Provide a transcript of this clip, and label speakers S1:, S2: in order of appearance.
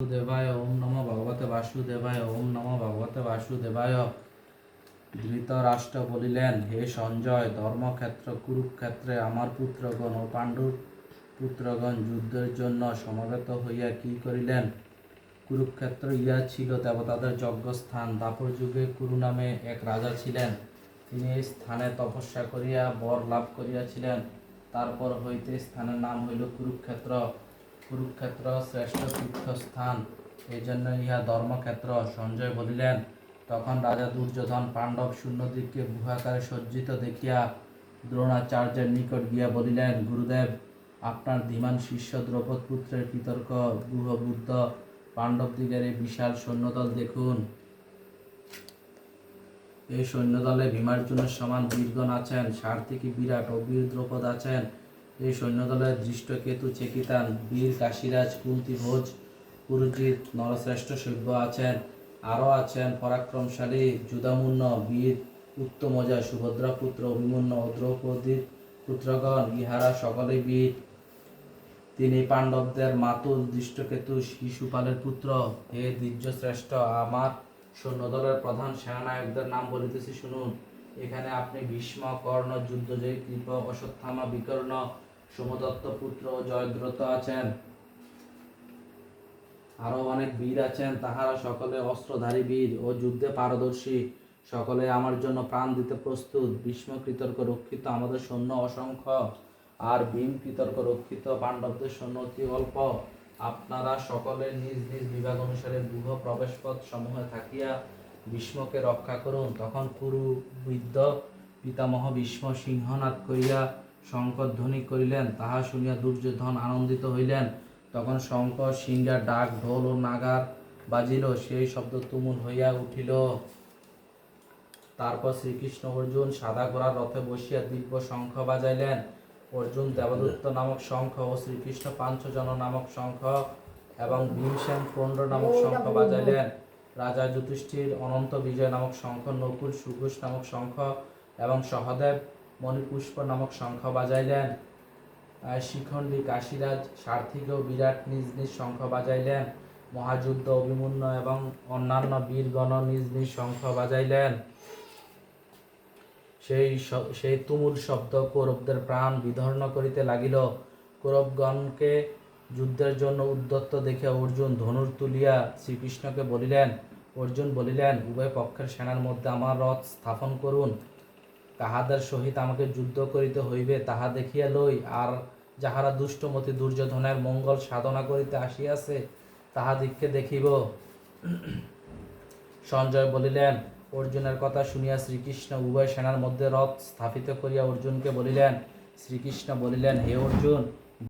S1: বাসুদেবায় ওম নমো ভগবতে বাসুদেবায় ওম নমো ভগবতে বাসুদেবায় ধৃতরাষ্ট্র বলিলেন, হে সঞ্জয়, ধর্মক্ষেত্র, কুরুক্ষেত্রে আমার পুত্রগণ ও পাণ্ডুর পুত্রগণ যুদ্ধের জন্য সমবেত হইয়া কি করিলেন? কুরুক্ষেত্র ইয়া ছিল দেবতাদের যজ্ঞস্থান। দাপর যুগে কুরু নামে এক রাজা ছিলেন। তিনি এই স্থানে তপস্যা করিয়া বর লাভ করিয়াছিলেন। তারপর হইতে স্থানের নাম হইল কুরুক্ষেত্র। কুরুক্ষেত্র শ্রেষ্ঠ তীর্থস্থান। এই জন্য ইহা ধর্মক্ষেত্র। সঞ্জয় বলিলেন, তখন রাজা দুর্যোধন পাণ্ডব শূন্য দিককে গুহাকারে সজ্জিত দেখিয়া দ্রোণাচার্যের নিকট গিয়া বলিলেন, গুরুদেব, আপনার ধীমান শিষ্য দ্রৌপদ পুত্রের বিতর্ক গুহবুদ্ধ পাণ্ডব দিগের এই বিশাল সৈন্যদল দেখুন। এই সৈন্যদলে ভীমার্জুনের সমান বীরগণ আছেন, সার্থিকী বিরাট ও বীর দ্রৌপদ আছেন। এই সৈন্যদলের দৃষ্টকেতু চেকিতান বীর কাশীরাজ, কুন্তি ভোজ, পুরুজিৎ, নরশ্রেষ্ঠ সভ্য আছেন, আরও আছেন পরাক্রমশালী যুদামুন্ন বীর উত্তমজা সুভদ্রা পুত্র অভিমন্য দ্রৌপদীর পুত্রগণ, ইহারা সকলে বীর। তিনি পাণ্ডবদের মাতুল দৃষ্টকেতু শিশুপালের পুত্র। হে দ্বিজশ্রেষ্ঠ, আমার সৈন্যদলের প্রধান সেনানায়কদের নাম বলিতেছি শুনুন। এখানে আপনি ভীষ্ম, কর্ণ, যুদ্ধজয়ী, কৃপ, অশ্বত্থামা, বিকর্ণ সোমদত্ত পুত্র জয়দ্রত আছেন। আরও অনেক বীর আছেন, তাহারা সকলে অস্ত্রধারী বীর ও যুদ্ধে পারদর্শী। সকলে আমার জন্য প্রাণ দিতে প্রস্তুত। ভীষ্ম কৃতর্ক রক্ষিত আমাদের সৈন্য অসংখ্য, আর ভীম কৃতর্ক রক্ষিত পাণ্ডবদের সৈন্য অতি অল্প। আপনারা সকলে নিজ নিজ বিভাগ অনুসারে গুহ প্রবেশপথ সমূহে থাকিয়া ভীষ্মকে রক্ষা করুন। তখন কুরু বৃদ্ধ পিতামহ ভীষ্ম সিংহনাদ করিয়া শঙ্কর ধ্বনি করিলেন, তাহা শুনিয়া দুর্যোধন আনন্দিত হইলেন। তখন শঙ্কর সিংহা ডাক, ঢোল ও নাগার বাজিল, সেই শব্দ তুমুল হইয়া উঠিল। তারপর শ্রীকৃষ্ণ অর্জুন সাদা ঘোড়ার রথে বসিয়া দিব্য শঙ্খ বাজাইলেন। অর্জুন দেবদত্ত নামক শঙ্খ ও শ্রীকৃষ্ণ পাঞ্চজন নামক শঙ্খ এবং ভীমসেন পণ্ড নামক শঙ্খ বাজাইলেন। রাজা যুধিষ্ঠির অনন্ত বিজয় নামক শঙ্খ, নকুল সুঘোষ নামক শঙ্খ এবং সহদেব মণিপুষ্প নামক শঙ্খ বাজাইলেন শিখণ্ডী, কাশীরাজ, সার্থিক ও বিরাট নিজ নিজ শঙ্খ বাজাইলেন মহাযুদ্ধ, অভিমন্য এবং অন্যান্য বীরগণ নিজ নিজ শঙ্খ বাজাইলেন সেই সেই তুমুল শব্দ কৌরবদের প্রাণ বিধর্ণ করিতে লাগিল। কৌরবগণকে যুদ্ধের জন্য উদ্যত্ত দেখে অর্জুন ধনুর তুলিয়া শ্রীকৃষ্ণকে বলিলেন, অর্জুন বলিলেন, উভয় পক্ষের সেনার মধ্যে আমার রথ স্থাপন করুন। কাহাদের সহিত আমাকে যুদ্ধ করিতে হইবে, তাহা দেখিয়া লই আর যাহারা দুষ্টমতি দুর্যোধনের মঙ্গল সাধনা করিতে আসিয়াছে তাহাদিগকে দেখিব। সঞ্জয় বলিলেন, অর্জুনের কথা শুনিয়া শ্রীকৃষ্ণ উভয় সেনার মধ্যে রথ স্থাপিত করিয়া অর্জুনকে বলিলেন। শ্রীকৃষ্ণ বলিলেন, হে অর্জুন